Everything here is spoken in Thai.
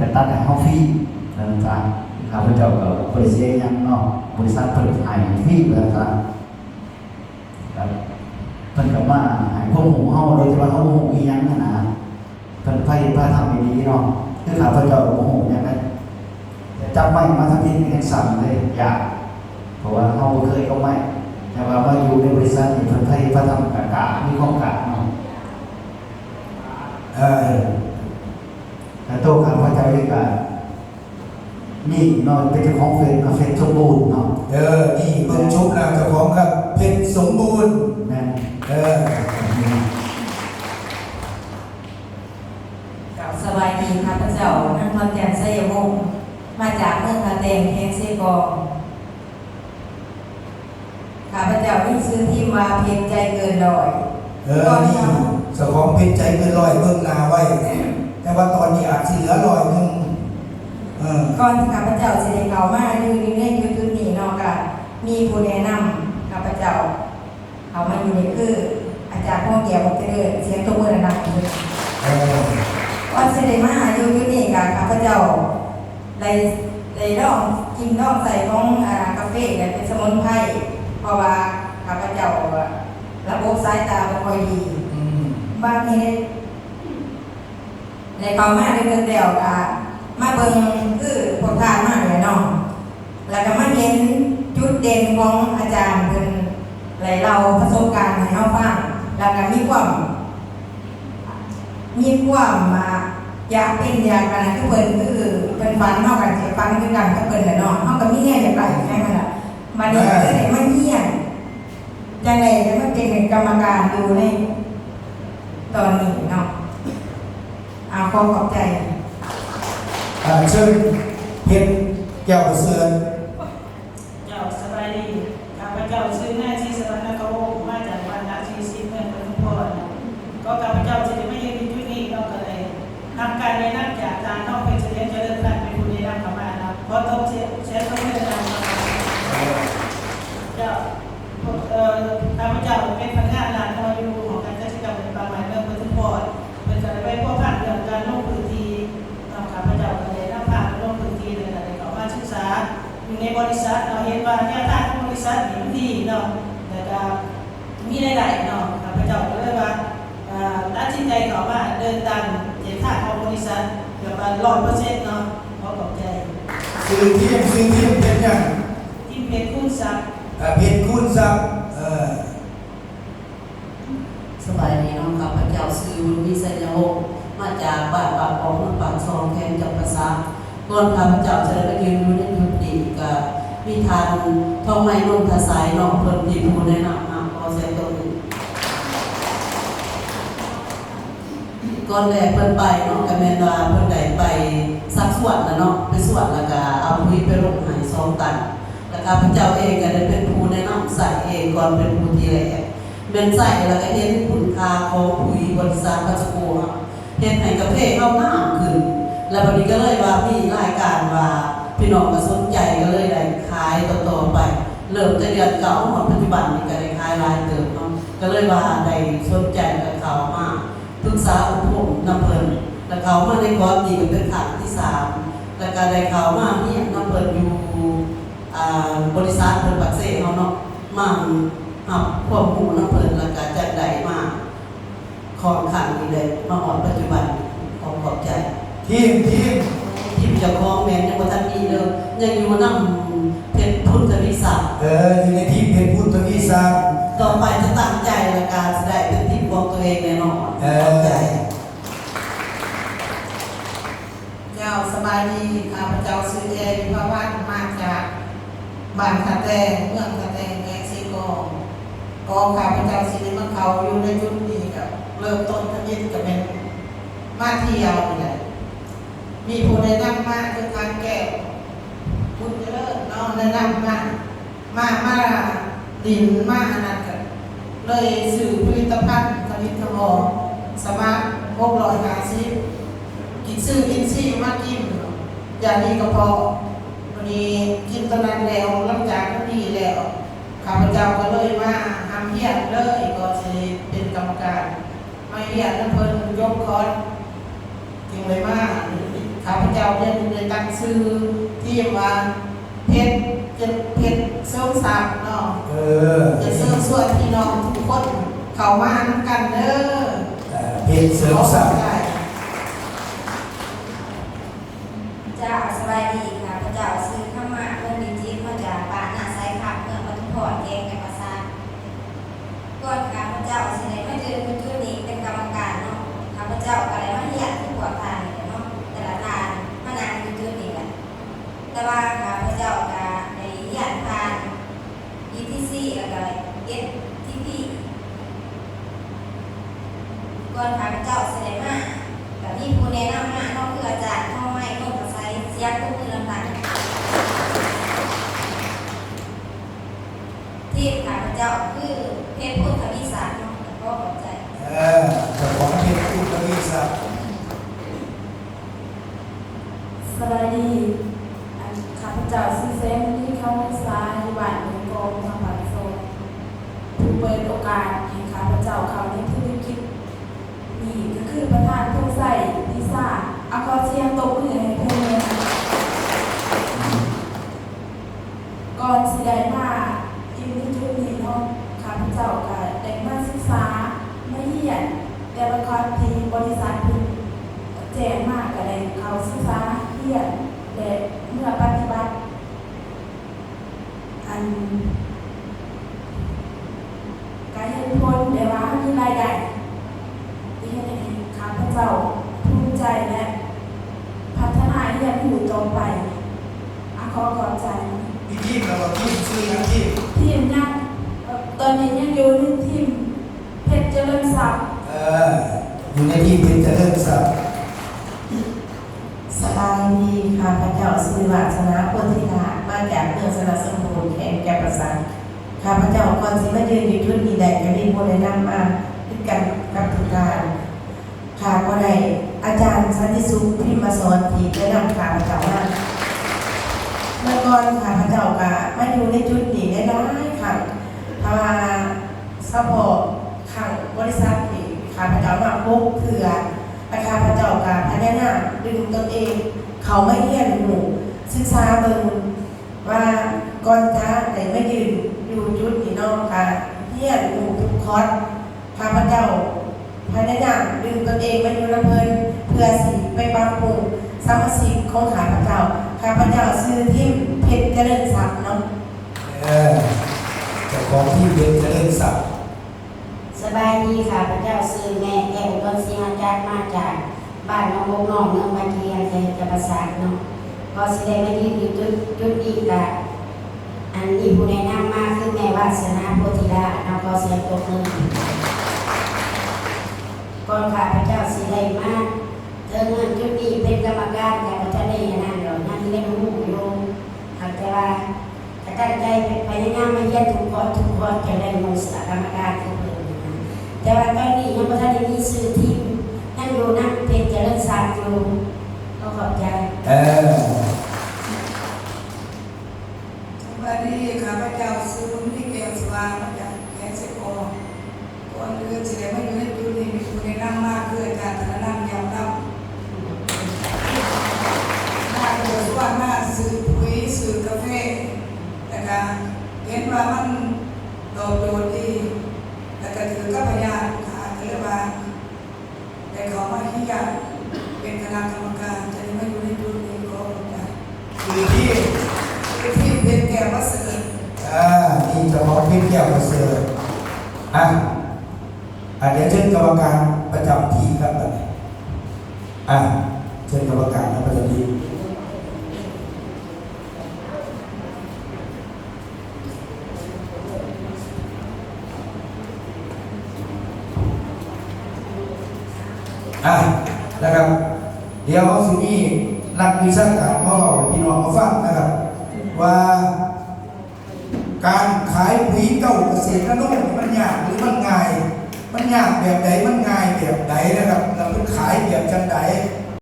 ก็ตัดให้เฮาฟรีแล้วจ้าข้าพเจ้าก็บ่ได้เสียหยังเนาะบริษัทเพิ่นให้ฟรีแล้วจ้าครับเพิ่นก็มาให้ความรู้เฮาโดยที่ว่าเฮาบ่รู้อีหยังนะเพิ่นพาเฮ็ดพาทำดีเนาะคือข้าพเจ้าก็บ่รู้หยังไงแต่จำไว้มาทำนี้แห่งสั่นเลยอยากเพราะว่าเฮาเคยเอาไม้แต่ว่ามาอยู่ในบริษัทนี่เพิ่นพาเฮ็ดพาทำกะกะมีความกะเนาะเออ แต่โตข้าพเจ้าเองก็นี่เนาะเป็นเจ้าของเฟซกับเฟซสมบูรณ์เนาะเออนี่เบิ่งชมแล้วเจ้าของครับเพชรสมบูรณ์แม่นเออกับสบายดีครับพระเจ้านั่งนอนแจ่มไสยมงมาจากเมืองกาเตงแห่งเซกองข้าพเจ้ามีชื่อที่มาเพียงใจเกินร้อยเออนี่เจ้าของเพชรใจเกินร้อยเบิ่งหน้าไว้ แต่ว่าตอนนี้อาจสิเหลือร้อยหนึงเออก่อนที่ข้าพเจ้าจะได้เข้ามาอยู่ในจุดๆนี้เนาะก็มีผู้แนะนำข้าพเจ้าเข้ามาอยู่ในคือ อาจารย์พ่อแก้วบอกเด้อเสียงตัวมือดังๆเลยเออวันเสด็จมาอยู่ที่นี่กับข้าพเจ้าได้ได้ลองกินลองใส่ของอ่ากาแฟเนี่ยเป็นสมุนไพรเพราะว่าข้าพเจ้าระบบสายตาไม่ค่อยดีอืมบางที ในเขามาในเมืองเดียวกับมาเบิ่งคือพวกทานมาเลยเนาะแล้วก็มาเห็นจุดเด่นของอาจารย์เป็นหลายเราประสบการณ์ให้เราฟังแล้วก็มีความมีความมาอยากเป็นอยากอะไรก็เพิ่นคือเป็นฟันเท่ากันสิฟันคือกันก็เพิ่นแหละเนาะเฮาก็มีแน่อยากไปใช่ไหมล่ะมาเนี่ยก็ได้มาเฮียนจังไดจะมาเป็นกรรมการดูในตอนนี้ เนาะอาขอบใจอ่าเชิญเพชรแก้วประเสริฐ ว่าแนวทางของบริษัทนี่มันดีเนาะแล้วก็มีหลายๆเนาะข้าพเจ้าก็เลยว่าตัดสินใจเข้ามาเดินตามเส้นาของบริษัทเกือบร้อยเปอร์เซ็นต์เนาะขอขอบใจซื้อทียมซื้อทียมเพชรยังที่เพชรคุณศักเพชรคุณทรัพย์เออสบายดีน้องข้าพเจ้าซื้อบุญวิสัยโลกมาจากบ้านปากของปากซองแทนจับภาษาก่อนข้าพเจ้าจะได้ยืนอยู่ใน วิธานทองไม้นนทสายน้องเพิ่นที่ผู้แนะนำมาขอเสียตัวนี้ก่อนแรกเพิ่นไปเนาะกับแม่นว่าเพิ่นได้ไปสักส่วนแล้วเนาะไปส่วนแล้วก็เอาปุ๋ยไปลงหายสองตันแล้วข้าพเจ้าเองก็ได้เป็นผู้แนะนำใส่เองก่อนเป็นผู้ที่แรกเป็นใส่แล้วก็เห็นคุณค่าของปุ๋ยบริษัทปัจจุบันเห็นให้กระเพาะเข้างาขึ้น แล้ววันนี้ก็เลยว่ามีรายการว่า พี่น้องก็สนใจก็เลยได้ขายต่อๆไป เริ่มแต่เดือนเก่ามาปัจจุบันนี้ก็ได้ขายรายเติมเนาะก็เลยว่าได้สนใจกับเขามาปรึกษาอุปกรณ์น้ำเพลินแล้วเขามาในความดีก็เป็นขังที่สามแล้วก็ได้เขามาเนี่ยน้ำเพลินอยู่บริษัทเพิ่นปักเซ่เขาเนาะมาหับพวกหมู่น้ำเพลินและการจัดใดมากของขังนี่เลยมาหอดปัจจุบันขอขอบใจทีมทีม เจ้าของแมนยังบ่ทันมีเลยยังอยู่นำเพชรพุทธวิสัยเอออยู่ในทีมเพชรพุทธวิสาต่อไปจะตั้งใจและการแสดงเป็นทีมของตัวเองแน่นอนเอขอบใจอเจ้าสบายดีข้าพเจ้าซื้อแอร์พระวัดมาจากบ้านคาแตงเมืองคาแตงแม็กซิโกก็ข้าพเจ้าสิได้มาเขาอยู่ในจุดนี้กับเริ่มต้นทะเบียนกับเป็นมาเที่ยวนี่แหละ มีผู้ใดนำมาคือการแก้วพุทธเจริญเน้องแนะนำมามามาดินมาอันนั้นกันเลยสื่อผลิตภัณฑ์ผลิตภัณฑ์สมาร์ทหกร้อยห้าสิบกินซื้อกินซี่มากินอย่างนี้ก็พอวันนี้กินตอนนั้นแล้วหลังจากนั้นดีแล้วข้าพเจ้าก็เลยมาทำเฮียนเลยก็จะเป็นกรรมการไมาเฮียนแล้วเพิ่นยกคอนจึงเลยมา ข้าพเจ้าเรียนเลยตั้งชื่อที่ว่าเพชรเจ็ดเพชรเสริมศักดิ์เนาะเออจะเสริมส่วนพี่น้องทุกคน เข้ามานำกันเด้อเอ่อเพชรเสริมศักดิ์ ได้ เจ้าสบายดีค่ะพระเจ้าซื้อข้ามาเพื่อนดิจิตมาจากบ้านนาไซขับเมืองปทุมพรแกงกับภาษาก่อนข้าพระเจ้าสิได้มาเจอคุณจุนี้เป็นกรรมการเนาะข้าพระเจ้าก็ได้มาเรียนที่ปวดทานนี่แหละเนาะแต่ละทานมานานคุณจุนี้แหละแต่ว่าข้าพระเจ้าก็ได้เรียนทาน ETC แล้วก็ STP ก่อนข้าพเจ้าเสด็จมาแบบนี้ผู้แนะนำมาเนาะคืออาจารย์ท่องไม้ต้นกระไซเสียกุ้งมือลำพันที่ข้าพเจ้าคือเพชรพุทธวิสารเนาะแล้วก็ขอบใจ เออเจ้าของเพชรอุตริศักดิ์สวัสดีอันข้าพเจ้าชื่อเซมที่เข้าในสายอยู่บ้านเมืองกองทางปากโซนผู้เปิดโอกาสให้ข้าพเจ้าเข้าในธุรกิจนี่ก็คือประธานผู้ใส่พิซซ่าอาขอเสียงตบมือให้เพื่อ สิได้มาอยู่ในจุดนี้เนาะข้าพเจ้าก็ได้มาศึกษาไมาเรียนแต่ละครที่บริษัทเพิ่นแจ้งมากก็ได้เขาศึกษาเรียนและเมื่อปฏิบัติ อันการเห็นผลแต่ว่ามีรายได้ที่ให้ข้าพเจ้าภูมิใจและพัฒนาเรียนรู้ต่อไปอขอขอบใจ มีทีมเราก็ทีมชื่อยังทีมทีมยังเอ่อตอนนี้ยังอยู่ในทีมเพชรเจริญศักดิ์เอออยู่ในทีมเพชรเจริญศักดิ์สบายดีข้าพระเจ้าสุริวัฒนาโพธิดามาจากเมืองสระสมบูรณ์แห่งแก่ประสานข้าพเจ้าก่อนสิมายืนอยู่ทุนนี้ได้ก็ได้โมได้นำมาด้วยกันกับทุกการข้าก็ได้อาจารย์สันติสุขพิมมาสอนที่ได้นำข้าพเจ้ามา เมื่อก่อนข้าพระเจ้าก็มาอยู่ในจุดนี้ได้หลายครั้งเพาซัพพอร์ตข้างบริษัทที่ข้าพเจ้ามาพบเถื่ออาคาพระเจ้าการพญานาคดึงตนเอง เขาไม่เฮียนหมู่ศึกษาเบิ่งว่าก่อนจะได้ไม่ยืนอยู่จุดนี้นอกการเฮียนหมู่ทุกคอร์สข้าพระเจ้าพญานาคดึงตนเองมาอยู่ลำเพลินเพื่อสิไปปรับปรุงสมาชิกของขาพระเจ้า ข้าพเจ้าซื้อทิมเพชรเจริญศักดิ์เนาะเออเจ้าของทีมเพชรเจริญศักดิ์สบายดีค่ะพระเจ้าซื้อแม่แก้วต้นสีมาจากมาจากบ้านน้องบกน้องเมืองมาเทียนแต่จะประสานเนาะพอสิได้มายืนอยู่จุดจุดนี้กะอันนี้ผู้แนะนำมาคือแม่วาสนาโพธิดาเราก็เสียงตกมือก่อนค่ะพระเจ้าสิได้มาเธอเงินจุดนี้เป็นกรรมการแต่พระเจ้าได้อยังนั้น เรอกนั่นเล่นหูอยู่หากแต่ว่าถ้าตั้งใจเป็นพยายามมาเยี่ทุกคนทุกคนจะได้มงสกรรมการที่เพิ่มนะแต่ว่าตอนนี้ยังไม่ทันได้มีซื้อทีมนั่งอยู่นั่งเป็นเจริญศาสตร์อยู่ก็ขอบใจ เออ สวัสดีข้าพเจ้าซื้อบุญที่เกศสวามาจากแคสโกก่อนอื่นสิได้มาอยู่ในจุดนี้มีผู้แนะนำมากคืออาจารย์ธนนันท์ยำนำมาโดยส่วนมาซื้อปุ๋ยซื้อกาแฟ แต่ก็เห็นว่ามันตอบโจทย์ดีแล้วก็ถือกับพยานค่ะก็เลยว่าได้ขอมาที่อยากเป็นคณะกรรมการจะได้มาอยู่ในจุดนี้ก็ขอบใจคือทีมคือที่เป็นแก้ววัสดุอ่านี่เจ้าของเพชรแก้วประเสริฐอะอะเดี๋ยวเชิญกรรมการประจำทีครับอะเชิญกรรมการประจำที อะนะครับ เดี๋ยวสิมีนักวิชาการมาบอกให้พี่น้องมาฟังนะครับ ว่า การขายปุ๋ยเก้าเกษตรกรรมมันยากหรือมันง่าย มันยากแบบใดมันง่ายแบบใดนะครับแล้วมันขายแบบจังใด